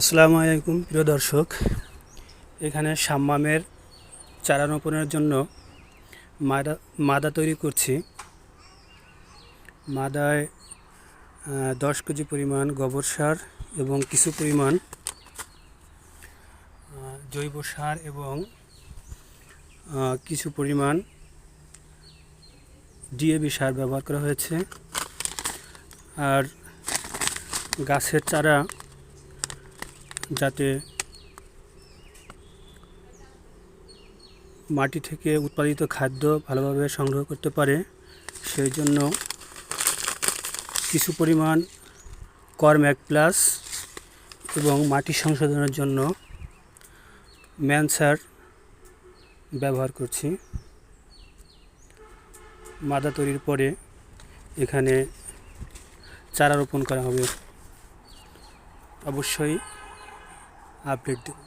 আসসালামু আলাইকুম, প্রিয় দর্শক। এখানে সাম্মামের চারা রোপণের জন্য মাদা মাদা তৈরি করছি। মাদায় দশ কেজি পরিমাণ গোবর সার এবং কিছু পরিমাণ জৈব সার এবং কিছু পরিমাণ ডিএবি সার ব্যবহার করা হয়েছে। আর গাছের চারা যাতে মাটি থেকে উৎপাদিত খাদ্য ভালোভাবে সংগ্রহ করতে পারে, সেই জন্য কিছু পরিমাণ কর্ম্যাক প্লাস এবং মাটি সংশোধনের জন্য ম্যানসার ব্যবহার করছি। মাদা তৈরির পরে এখানে চারা রোপণ করা হবে। অবশ্যই আপডেট দেব